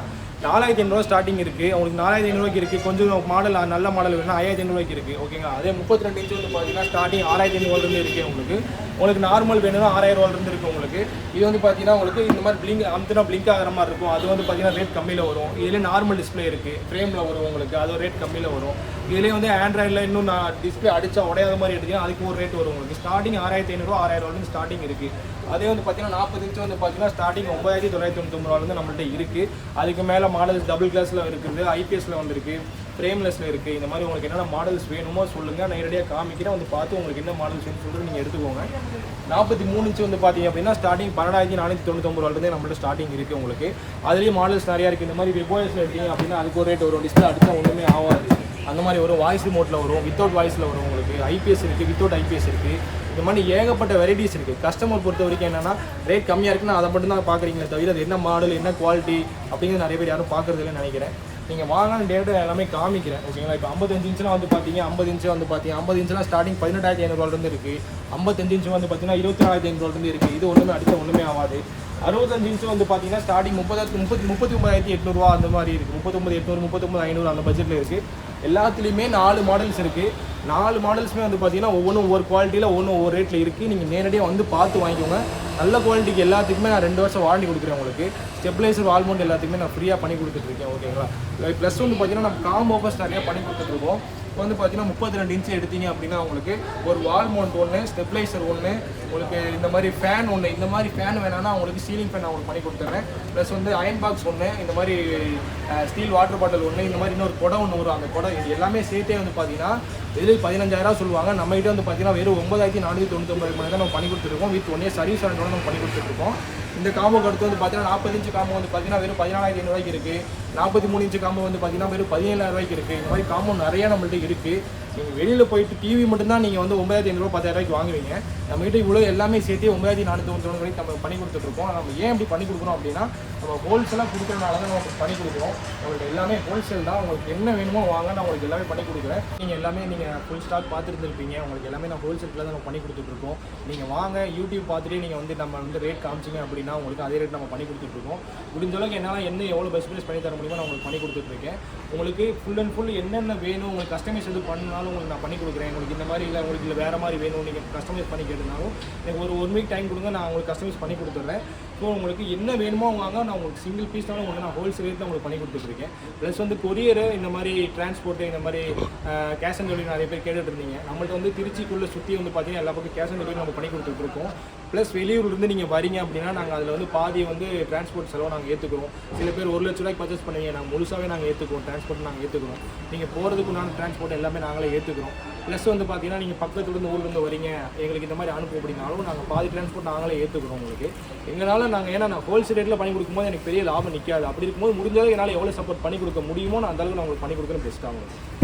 நாலாயிரத்தி ஐநூறுவா ஸ்டார்டிங் இருக்குது உங்களுக்கு நாலாயிரத்தி ஐநூறுவாய்க்கு இருக்குது கொஞ்சம் மாடல் நல்ல மாடல் வேணும்னா ஐயாயிரத்தி ஐநூறுவாய்க்கு இருக்குது ஓகேங்களா அதே முப்பத்தி ரெண்டு இன்ச் வந்து பார்த்தீங்கன்னா ஸ்டார்டிங் ஆறாயிரத்தி ஐநூறுலேருந்து இருக்குது உங்களுக்கு. உங்களுக்கு நார்மல் வேணும்னா ஆறாயிரம் இருக்குது உங்களுக்கு. இது வந்து பார்த்தீங்கன்னா உங்களுக்கு இந்த மாதிரி பிளிங்க் அமுத்துனா பிளிங்க் ஆகிற மாதிரி இருக்கும். அது வந்து பார்த்தீங்கன்னா ரேட் கம்மியில் வரும். இதுலேயே நார்மல் டிஸ்ப்ளே இருக்குது ஃப்ரேமில் வரும் உங்களுக்கு. அது ஒரு ரேட் கம்மியில் வரும். இதுலேயே வந்து ஆண்ட்ராய்டில் இன்னும் நான் டிஸ்பிளே அடித்தா உடையாத மாதிரி எடுத்தீங்கன்னா அதுக்கு ஒரு ரேட் வரும் உங்களுக்கு. ஸ்டார்டிங் ஆறாயிரத்தி ஐநூறுரூவா ஆயிரம் ரூபாயிலிருந்து ஸ்டார்டிங் இருக்குது அதே வந்து பார்த்தீங்கன்னா நாற்பது இன்ச் வந்து பார்த்தீங்கன்னா ஸ்டார்டிங் ஒம்பதாயிரத்தி தொள்ளாயிரத்தி தொண்ணூத்தி ரூபாலேருந்து நம்மள்ட்ட இருக்குது அதுக்கு மேலே மாடல்ஸ் டபுள் கிளாஸில் இருக்குது ஐபிஎஸில் வந்திருக்கு. ஃப்ரேம்லெஸ்ல இருக்குது இந்த மாதிரி உங்களுக்கு என்னென்ன மாடல்ஸ் வேணுமோ சொல்லுங்கள் நான் நேரடியாக காமிக்கிறேன். வந்து பார்த்து உங்களுக்கு என்ன மாடல்ஸ் வேணும்னு சொல்லிட்டு நீங்கள் எடுத்துக்கோங்க. நாற்பத்தி மூணு இன்ச்சு வந்து பார்த்தீங்க அப்படின்னா ஸ்டார்டிங் பன்னெண்டாயிரத்தி நானூற்றி தொண்ணூத்தொம்பது ரூபாயிலிருந்து நம்மள்ட்ட ஸ்டார்டிங் இருக்குது உங்களுக்கு. அதுலேயும் மாடல்ஸ் நிறையா இருக்குது இந்த மாதிரி விவோஎஸ்ல எடுத்தீங்க அப்படின்னா அதுக்கு ஒரு ரேட் வரும். டிஸ்பிளே அடிச்சா ஒன்றுமே ஆகாது. அந்த மாதிரி வரும். வாய்ஸ் ரிமோட்டில் வரும். வித்தவுட் வாய்ஸில் வரும் உங்களுக்கு. ஐபிஎஸ் இருக்குது வித்தவுட் ஐபிஎஸ் இருக்குது இந்த மாதிரி ஏகப்பட்ட வெரைட்டிஸ் இருக்குது கஸ்டமர் பொறுத்த வரைக்கும் என்னன்னா ரேட் கம்மியாக இருக்குன்னா அதை மட்டும் தான் பார்க்குறீங்களே தவிர அது என்ன மாடல் என்ன குவாலிட்டி அப்படிங்கிறது நிறைய பேர் யாரும் பார்க்குறதில்லன்னு நினைக்கிறேன். நீங்கள் வாங்கின டேட்டா எல்லாமே காமிக்கிறேன். ஓகேங்களா இப்போ ஐம்பத்தஞ்சு இன்ச்லாம் வந்து பார்த்தீங்க ஐம்பது இன்ச்சு வந்து பார்த்தீங்க ஐம்பது இன்ச்லாம் ஸ்டார்டிங் பதினெட்டாயிரத்தி ஐநூறுவாலேருந்து இருக்குது ஐம்பத்தஞ்சு இன்ச்சு வந்து பார்த்தீங்கன்னா இருபத்தி நாலாயிரத்தி ஐநூறுவாலேருந்து இருக்குது இது ஒன்றுமே அடுத்த ஒன்றுமே ஆகாது. அறுபத்தஞ்சு இன்ச்சு வந்து பார்த்தீங்கன்னா ஸ்டார்டிங் முப்பதாயிரத்தி முப்பத்தி முப்பத்தி ஒன்பதாயிரத்தி எட்நூறுவா அந்த மாதிரி இருக்குது முப்பத்தொம்பது எட்நூறு முப்பத்தொம்பது ஐநூறு அந்த பட்ஜெட்டில் இருக்குது எல்லாத்துலேயுமே நாலு மாடல்ஸ் இருக்குது நாலு மாடல்ஸுமே வந்து பார்த்தீங்கன்னா ஒவ்வொன்றும் ஒவ்வொரு குவாலிட்டியில் ஒவ்வொன்றும் ஒவ்வொரு ரேட்டில் இருக்குது நீங்கள் நேரடியாக வந்து பார்த்து வாங்கிக்கோங்க. நல்ல குவாலிட்டிக்கு எல்லாத்துக்குமே நான் ரெண்டு வருஷம் வாரண்டி கொடுக்குறேன் உங்களுக்கு. ஸ்டெப்லைசர் வால்மௌண்ட் எல்லாத்துக்குமே நான் ஃப்ரீயாக பண்ணி கொடுத்துட்ருக்கேன் ஓகேங்களா ப்ளஸ் வந்து பார்த்தீங்கன்னா நம்ம காம் ஆஃபர்ஸ் பண்ணி கொடுத்துட்ருக்கோம் இப்போ வந்து பார்த்தீங்கன்னா முப்பத்தி ரெண்டு இன்ச்சு எடுத்தீங்க அப்படின்னா உங்களுக்கு ஒரு வால் மவுண்ட் ஒன்று ஸ்டெப்லைசர் ஒன்று உங்களுக்கு இந்த மாதிரி ஃபேன் ஒன்று இந்த மாதிரி ஃபேன் வேணாம்னா உங்களுக்கு சீலிங் ஃபேன் நான் உங்களுக்கு பண்ணி கொடுத்துறேன். ப்ளஸ் வந்து அயன் பாக்ஸ் ஒன்று இந்த மாதிரி ஸ்டீல் வாட்டர் பாட்டில் ஒன்று இந்த மாதிரி இன்னொரு குடம் ஒன்று வரும். அந்த குடம் இது எல்லாமே சேர்த்தே வந்து பார்த்தீங்கன்னா வெறும் பதினஞ்சாயிரம் சொல்லுவாங்க. நம்மகிட்ட வந்து பார்த்தீங்கன்னா வெறும் ஒன்பதாயிரத்தி நானூற்றி தொண்ணூற்றி ஒன்பது மணி தான் நம்ம பண்ணி கொடுத்துருக்கோம். வித் ஒன் இயர் சர்வீஸ் வாரண்டோட நம்ம பண்ணி கொடுத்துருக்கோம். இந்த காம்போக்கு அடுத்து வந்து பார்த்தீங்கன்னா நாற்பது இன்ச்சு காம்போ வந்து பார்த்தீங்கன்னா வெறும் பதினாலாயிரத்தி ஐநூறுவாய்க்கு இருக்குது நாற்பத்தி மூணு இன்ச்சு காம்போ வந்து பார்த்தீங்கன்னா வெறும் பதினேழாயிரம் ரூபாய்க்கு இருக்குது இந்த மாதிரி காம்போ நிறையா நம்மள்ட்ட இருக்குது நீங்கள் வெளியில் போயிட்டு டிவி மட்டும்தான் நீங்கள் வந்து ஒன்பதாயிரத்தி ஐநூறுபா பத்தாயிரம் ரூபாய்க்கு வாங்குவீங்க. நம்மகிட்ட இவ்வளோ எல்லாமே சேர்த்து ஒன்பதாயிரத்தி நானூற்றி ஒன்று வரைக்கும் நம்ம பண்ணி கொடுத்துட்ருக்கோம் நம்ம ஏன் இப்படி பண்ணி கொடுக்குறோம் அப்படின்னா நம்ம ஹோல்சேலாக கொடுக்குறனால தான் நம்ம பண்ணி கொடுக்குறோம். உங்களுக்கு எல்லாமே ஹோல்சேல் தான். உங்களுக்கு என்ன வேணுமோ வாங்க நான் உங்களுக்கு எல்லாமே பண்ணி கொடுக்குறேன். நீங்கள் எல்லாமே நீங்கள் ஃபுல் ஸ்டாக் பார்த்துருந்துருப்பீங்க. உங்களுக்கு எல்லாமே நான் ஹோல்சேலில் தான் நம்ம பண்ணி கொடுத்துட்ருக்கோம் நீங்கள் வாங்க யூடியூப் பார்த்துட்டு நீங்கள் வந்து நம்ம வந்து ரேட் காமிச்சிங்க அப்படின்னா உங்களுக்கு அதே ரேட் நம்ம பண்ணி கொடுத்துட்ருக்கோம் முடிஞ்சளவுக்கு என்னால் என்ன எவ்வளோ பெஸ்ட் ப்ரைஸ் பண்ணி தர முடியுமோ நான் உங்களுக்கு பண்ணி கொடுத்துட்ருக்கேன் உங்களுக்கு ஃபுல் அண்ட் ஃபுல் என்னென்ன வேணும் உங்களுக்கு கஸ்டமைஸ் எது பண்ணாலும் உங்களுக்கு நான் பண்ணி கொடுக்குறேன். உங்களுக்கு இந்த மாதிரி இல்லை உங்களுக்கு இல்லை வேறு மாதிரி வேணும் நீங்கள் கஸ்டமைஸ் பண்ணி கேட்டுனாலும் எனக்கு ஒரு ஒன் வீக் டைம் கொடுங்க நான் உங்களுக்கு கஸ்டமைஸ் பண்ணி கொடுத்துட்றேன். ஸோ உங்களுக்கு என்ன வேணுமோ வாங்க நான் உங்களுக்கு சிங்கிள் பீஸ் தான் உங்களுக்கு நான் ஹோல்சேல் ரேட்டில் உங்களுக்கு பண்ணி கொடுத்துட்ருக்கேன். ப்ளஸ் வந்து கொரியரு இந்த மாதிரி டிரான்ஸ்போர்ட்டு இந்த மாதிரி கேஷ் ஆன் டெலிவரி நிறைய பேர் கேட்டுட்டு இருந்தீங்க. நம்மள்ட்ட வந்து திருச்சிக்குள்ளே சுற்றி வந்து பார்த்தீங்கன்னா எல்லா பக்கம் கேஷ் ஆன் டெலிவரி நம்ம பண்ணி கொடுத்துட்ருக்கோம். ப்ளஸ் வெளியூர்லேருந்து நீங்கள் வரீங்க அப்படின்னா நாங்கள் அதில் வந்து பாதி வந்து டிரான்ஸ்போர்ட் செலவு நாங்கள் ஏற்றுக்கிறோம் சில பேர் ஒரு லட்ச ரூபாய்க்கு பர்ச்சேஸ் பண்ணுவீங்க நாங்கள் முழுசாகவே நாங்கள் ஏற்றுக்குவோம் டிரான்ஸ்போர்ட் நாங்கள் ஏற்றுக்கிறோம் நீங்கள் போகிறதுக்குண்டான டிரான்ஸ்போர்ட் எல்லாமே நாங்களே ஏற்றுக்கிறோம் ப்ளஸ் வந்து பார்த்தீங்கன்னா நீங்கள் பக்கத்துலேருந்து ஊர்லேருந்து வரீங்க எங்களுக்கு இந்த மாதிரி அனுப்பு அப்படின்னாலும் நாங்கள் பாதி டிரான்ஸ்போர்ட் நாங்களே ஏற்றுக்கிறோம் உங்களுக்கு. எங்களால் நாங்கள் ஏன்னா நான் ஹோல்சேல் ரேட்டில் பண்ணி கொடுக்கும்போது எனக்கு பெரிய லாபம் நிற்காது அப்படி இருக்கும்போது முடிஞ்சளவு என்னால் எவ்வளோ சப்போர்ட் பண்ணி கொடுக்க முடியுமோ நான் அந்த அளவுக்கு நான் உங்களுக்கு பண்ணி கொடுக்குறேன் பெஸ்ட்டாக உங்களுக்கு